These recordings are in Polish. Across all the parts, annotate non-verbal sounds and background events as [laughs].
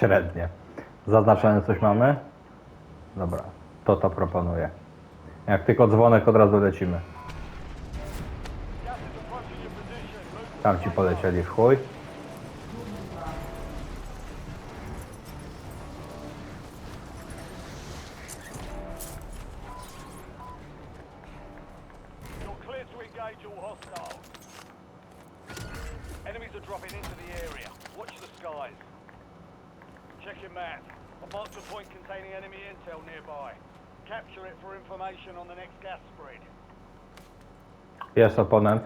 średnie. Zaznaczone coś mamy? Dobra, to to proponuję. Jak tylko dzwonek od razu lecimy. Tam ci polecieli w chuj. You're clear to engage all hostiles. Enemies are dropping into the area. Watch the skies. Check your map. A marked a point containing enemy intel nearby. Capture it for information on the next gas spread. Jest oponent.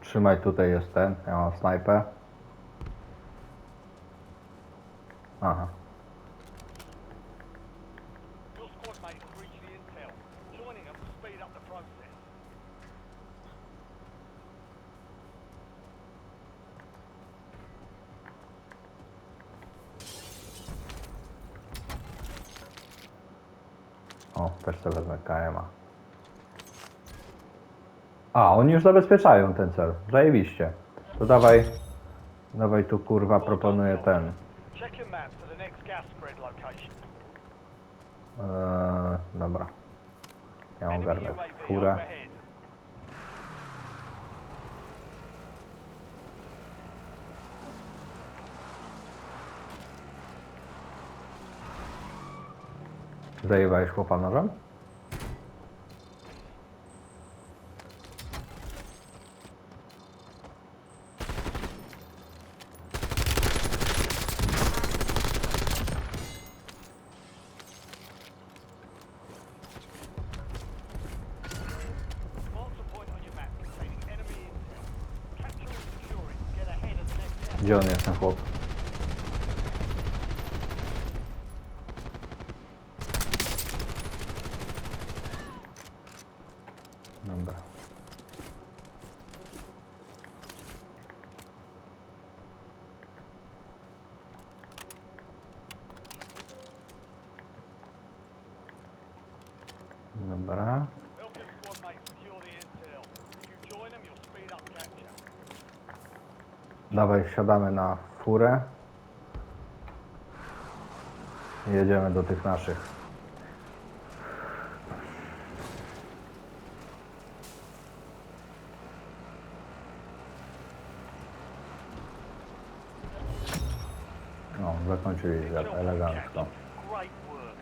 Trzymaj, tutaj jest ten. Ja mam snajpę. O, też sobie wezmę KMA. A, oni już zabezpieczają ten cel. Zajebiście. To dawaj, dawaj tu kurwa proponuję ten. Check your map for the next gas spread location. Eee, dobra. Ja ogarnę UAV furę. overhead. Zajebałeś chłopa nożem? Mark the point on your map containing enemy intel. Capture and secure it to get ahead of the next gas Gdzie on jest ten chłop? Dobra. Dobra. Help your squad mates secure the intel. If you join them, you'll speed up capture. Dawaj, wsiadamy na furę. Jedziemy do tych naszych. No, zakończyli elegancko. Great work.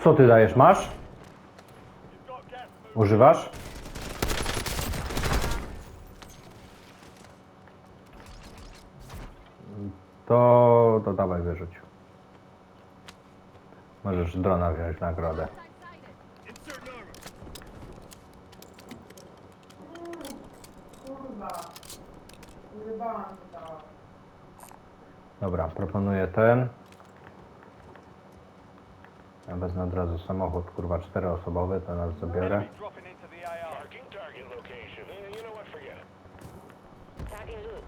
Co ty dajesz? Masz? Używasz? To, to dawaj wyrzuć. Możesz drona wziąć nagrodę. Dobra, proponuję ten. Ja wezmę od razu samochód, kurwa, czteroosobowy, to nas zabiorę. AR. Marking target location. Eh, You know what? Forget it. Tagging loot.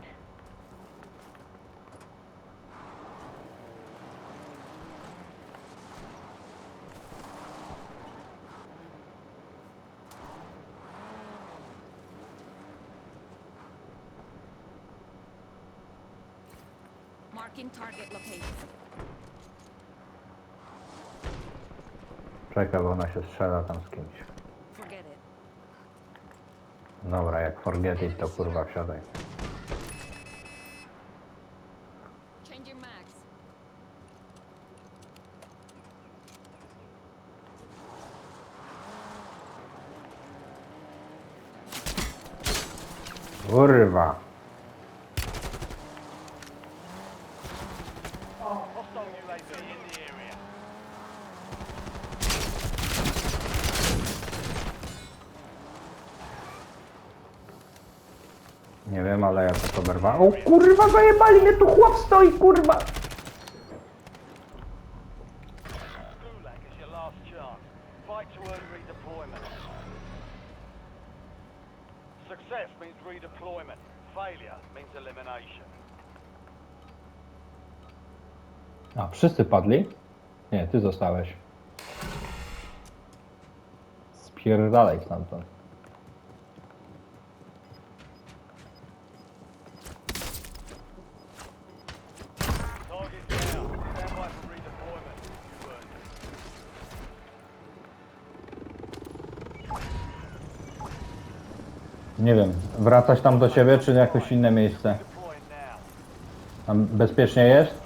Marking target location. Czekaj, bo ona się strzela tam z kimś. Dobra, jak forget it, to kurwa wsiadaj. Change your mags. Kurwa. Hostile UAV in the area. Nie wiem, ale ja to oberwa. O kurwa, zajebali mnie tu chłop stoi, kurwa. Success means redeployment. Failure means elimination. A, wszyscy padli? Nie, ty zostałeś. Spierdalaj stamtąd. Target down. Stand by for redeployment. You earned it. Nie wiem, wracać tam do ciebie, czy jakieś inne miejsce? Tam bezpiecznie jest?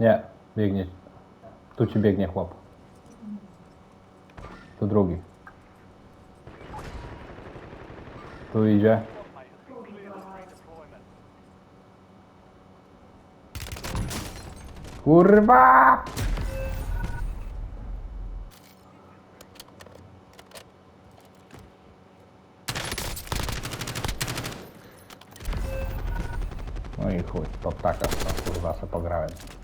Nie, biegnie. Tu ci biegnie chłop. Tu drugi. Tu idzie. Kurwa! No i chuj, to ptaka, to kurwa se pograłem.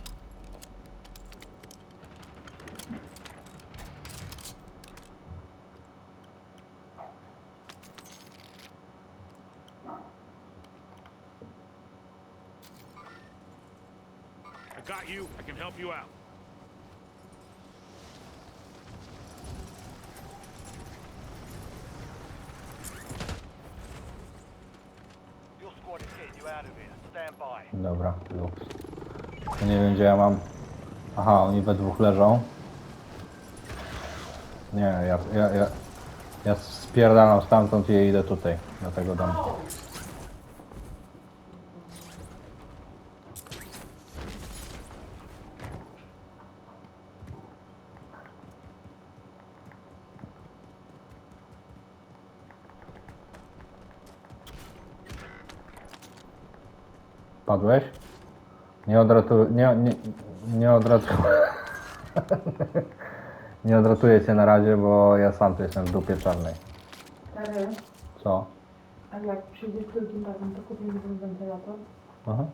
Got you. I can help you out. Your squad is getting you out of here. Stand by. Dobra, luz. Nie wiem gdzie ja mam. Aha, oni we dwóch leżą. Nie, ja, ja, ja, ja spierdalam stamtąd i idę tutaj, do tego domu. Padłeś? Nie odratuję, nie, nie, nie odratuję. [laughs] nie odratuję cię na razie, bo ja sam tu jestem w dupie czarnej. Stary, Co? a jak przyjdzie z drugim razem, to kupimy ten wentylator? Aha.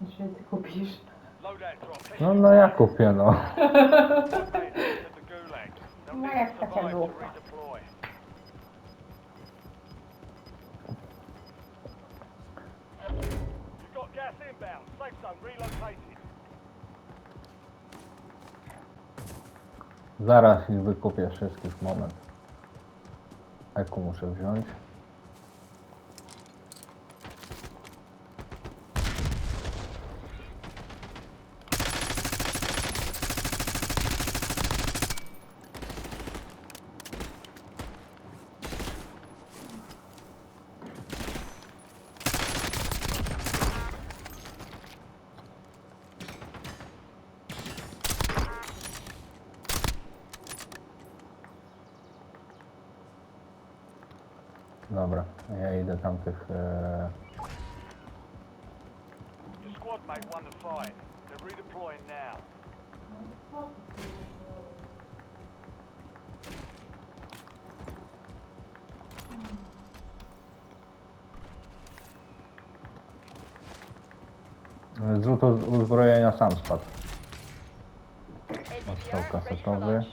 Znaczy, ty kupisz. No, no ja kupię, no. [laughs] No jak taka survive gas inbound. Safe zone relocated. Zaraz ich wykupię wszystkich, moment. Eku muszę wziąć. Dobra, ja idę tamtych... E... Your squad mate won the fight. They're redeploying now. Z rzutu uzbrojenia sam spadł. Kasetowy.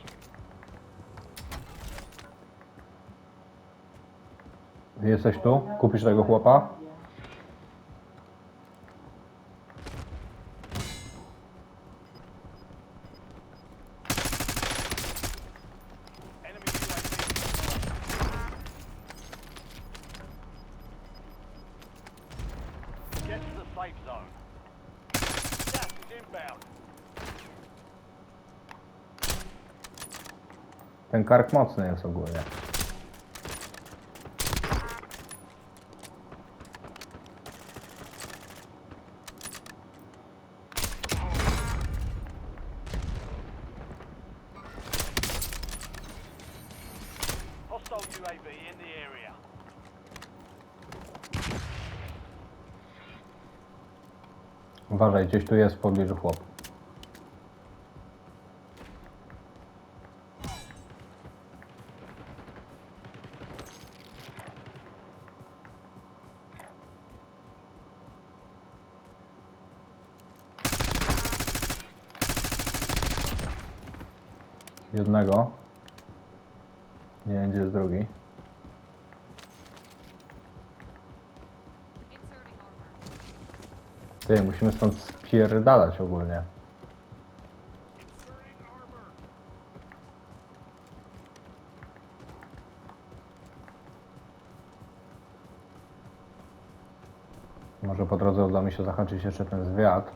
Jesteś tu? Kupisz tego chłopa? Ten kark mocny jest ogólnie. Hostile Uważaj, gdzieś tu jest w pobliżu chłop. Nie wiem, gdzie jest drugi. Ty, musimy stąd spierdalać ogólnie. Może po drodze uda mi się zahaczyć jeszcze ten zwiat.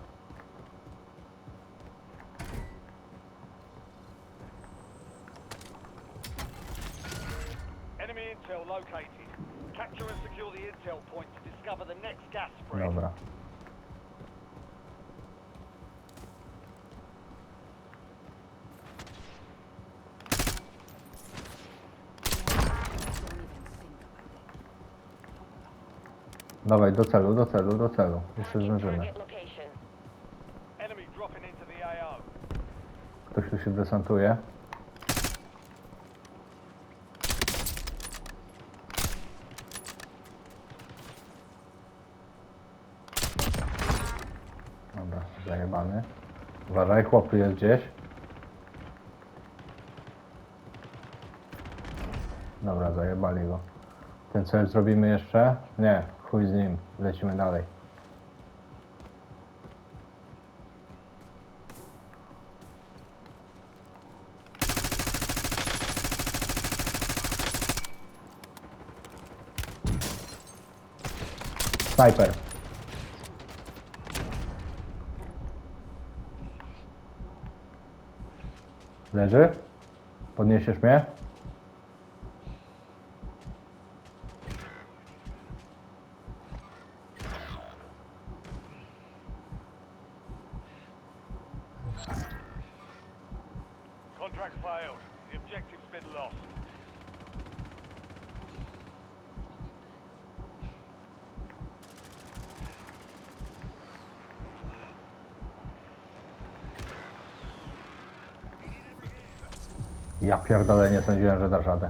Enemy intel located. Capture and secure the intel point to discover the next gas spread. Dobra. Don't even think about it. Dawaj, do celu, do celu, do celu. Jeszcze zdążymy. Target location. Enemy dropping into the AO. Ktoś tu się desantuje. Dobra, zajebany. Uważaj, chłop tu jest gdzieś. Dobra, zajebali go. Ten cel zrobimy jeszcze? Nie, chuj z nim. Lecimy dalej. Sniper. Leży? Podniesiesz mnie? Contract failed. The objective's been lost. Ja pierdolę, nie sądziłem, że dasz radę.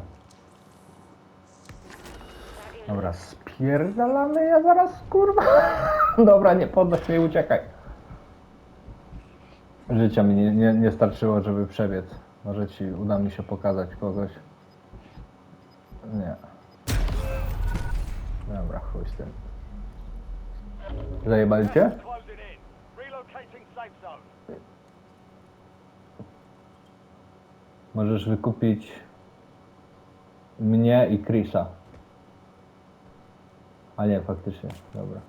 Dobra, spierdalamy, ja zaraz, kurwa. [laughs] Dobra, nie podnoś mnie, uciekaj. Życia mi nie, nie, nie starczyło, żeby przebiec. Może ci uda mi się pokazać kogoś. Nie. Dobra, chuj z tym. Możesz wykupić mnie i Chrisa. A nie, faktycznie, dobra.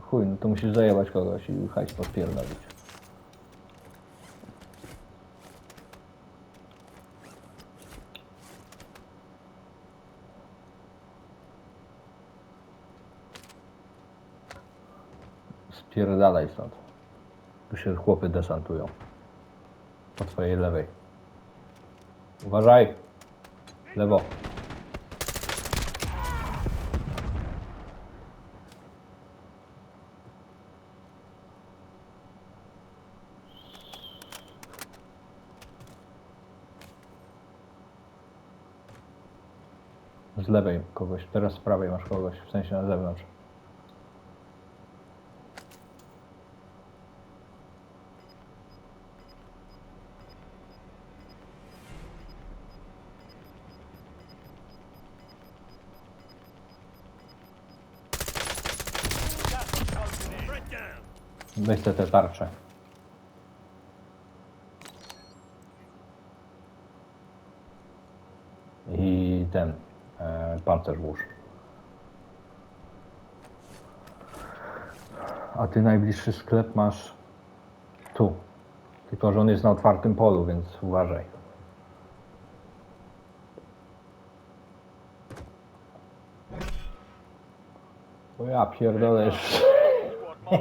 Chuj, no to musisz zajebać kogoś i hajs podpierdolić. Spierdalaj stąd. Tu się chłopy desantują. Po twojej lewej. Uważaj! Lewo. Z lewej kogoś, teraz z prawej masz kogoś, w sensie na zewnątrz. Gas is closing in. Threat down. Weź te tarcze. I ten e, pancerz A ty najbliższy sklep masz tu. Tylko, że on jest na otwartym polu, więc uważaj. O ja pierdolę Your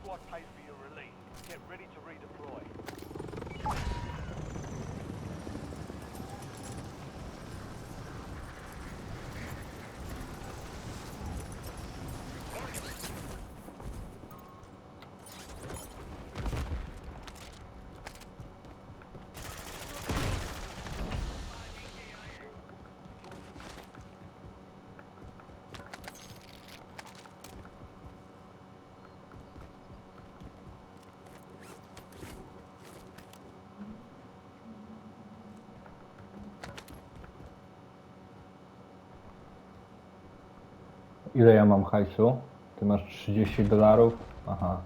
squad pays for your release. Get ready to redeploy. Ile ja mam hajsu? Ty masz 30 dolarów? Aha.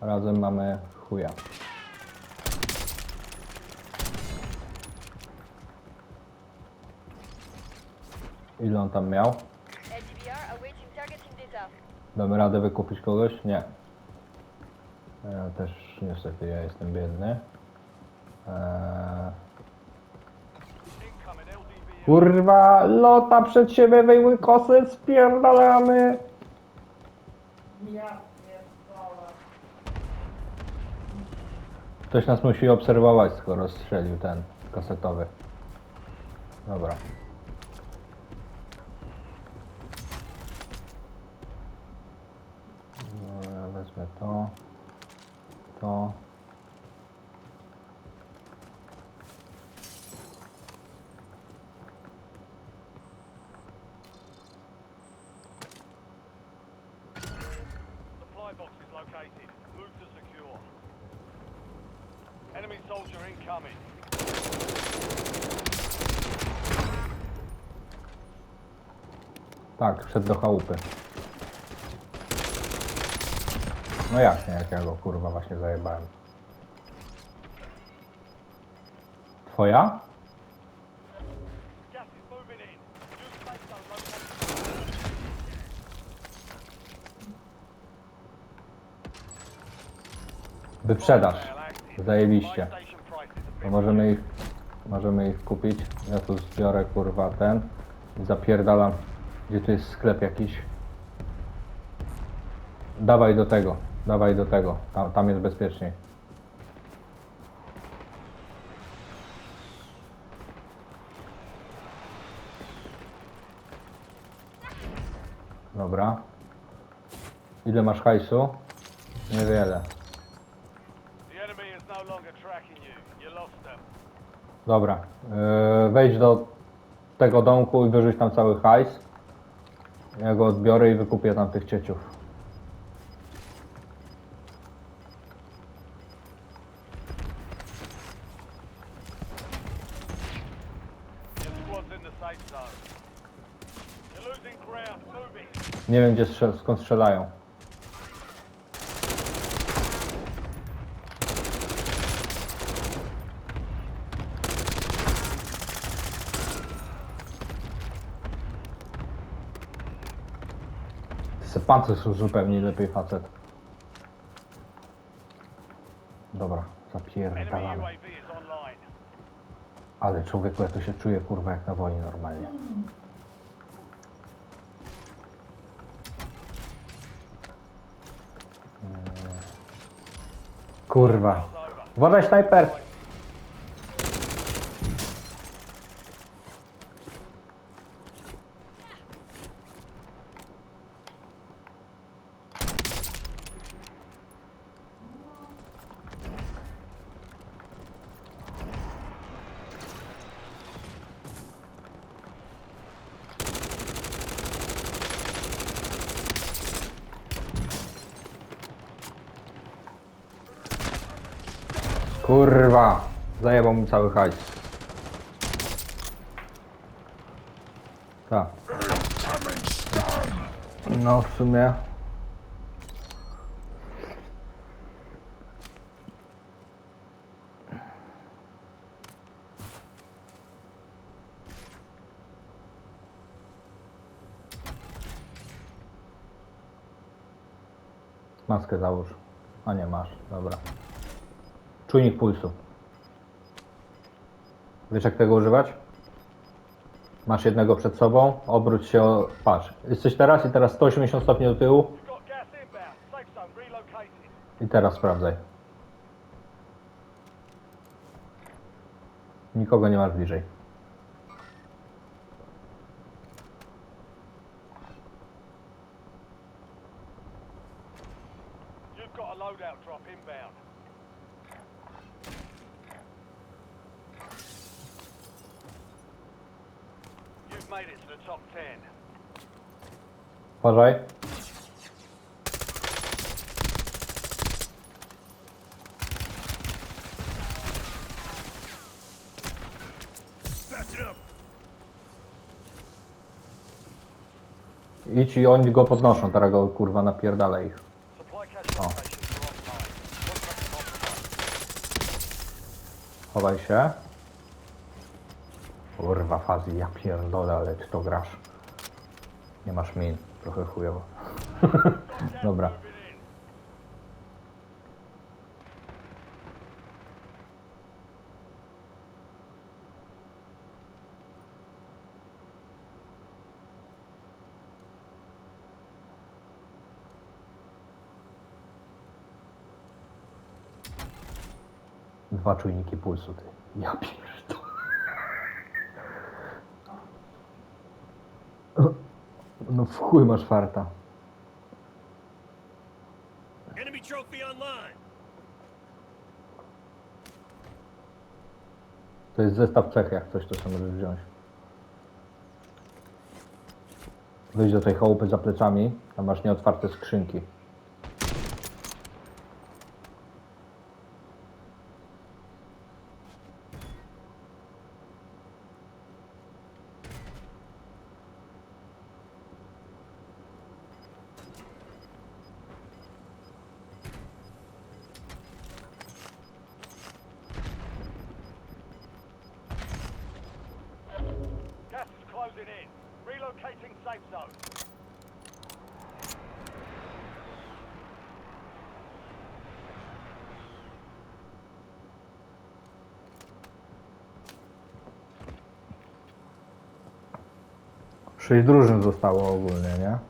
Razem mamy chuja. Ile on tam miał? Damy radę wykupić kogoś? Nie. Ja też niestety ja jestem biedny. Eee... Kurwa, lota przed siebie, wyjmuj kosy, spierdalamy! Ktoś nas musi obserwować, skoro strzelił ten kasetowy. Dobra. No, ja wezmę to. To. Supply box is located. Move to secure. Enemy soldier incoming. Tak, wszedł do chałupy. No jasnie, jak ja go kurwa właśnie zajebałem. Twoja? Wyprzedaż. Zajebiście. To możemy ich, możemy ich kupić. Ja tu zbiorę kurwa ten zapierdalam. Gdzie tu jest sklep jakiś? Dawaj do tego, dawaj do tego. Tam, tam jest bezpieczniej. Dobra. Ile masz hajsu? Niewiele. No. Dobra, yy, wejdź do tego domku i wyrzuć tam cały hajs. Ja go odbiorę i wykupię tam tych cieciów. Nie wiem gdzie strzel- skąd strzelają. Ty se pancerz zupełnie lepiej facet. Dobra, zapierdalamy. Ale człowieku, ja to się czuję kurwa jak na wojnie normalnie. Mm. Kurwa. Uważaj snajper! Kurwa! Zajebał mi cały hajs. Tak. No w sumie. Maskę załóż. A nie masz, dobra. Czujnik pulsu. Wiesz jak tego używać? Masz jednego przed sobą, obróć się, o... patrz. Jesteś teraz i teraz 180 stopni do tyłu i teraz sprawdzaj. Nikogo nie masz bliżej. You've got a loadout drop inbound. You've made it to the top 10. Uważaj. Idź i oni go podnoszą, teraz go kurwa napierdala ich. Supply cache are compromised. Chowaj się. Fazy, ja pierdolę, ale ty to grasz. Nie masz min, trochę chujowo. [laughs] Dobra. Dwa czujniki pulsu, ty. Ja pierdolę. No w chuj masz farta. Enemy trophy online. To jest zestaw cech, jak coś to sobie możesz wziąć. Wyjdź do tej chałupy za plecami, tam masz nieotwarte skrzynki. Gas is closing in. Relocating safe zone. Sześć drużyn zostało ogólnie, nie?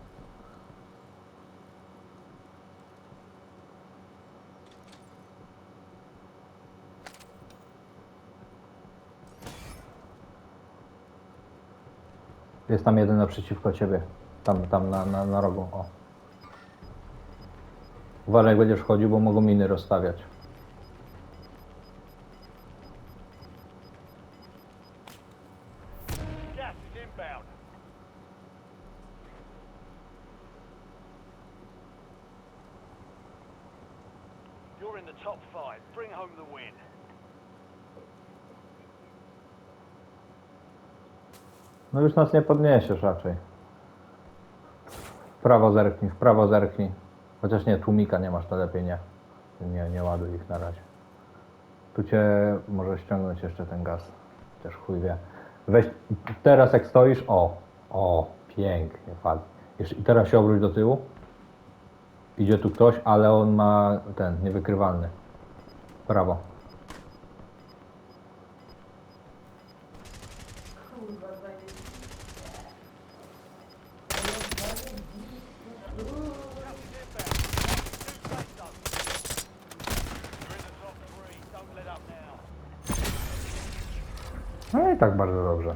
Jest tam jeden naprzeciwko ciebie. Tam, tam na, na, na rogu. O. Uważaj, jak będziesz chodził, bo mogą miny rozstawiać. Gas is inbound. You're in the top five. Bring home the win. No już nas nie podniesiesz raczej. W prawo zerknij, w prawo zerknij. Chociaż nie, tłumika nie masz, to lepiej nie. Nie, nie ładuj ich na razie. Tu cię może ściągnąć jeszcze ten gaz. Chociaż chuj wie. Weź, teraz jak stoisz, o, o, pięknie. Jeszcze, I teraz się obróć do tyłu. Idzie tu ktoś, ale on ma ten, niewykrywalny. Prawo. Kurwa, zajmie. You're in the top three. Don't let up now. No i tak bardzo dobrze.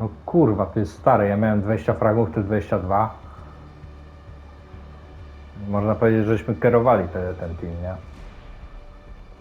No kurwa, to jest stare. Ja miałem 20 fragów, ty 22. Można powiedzieć, żeśmy kierowali te, ten team, nie?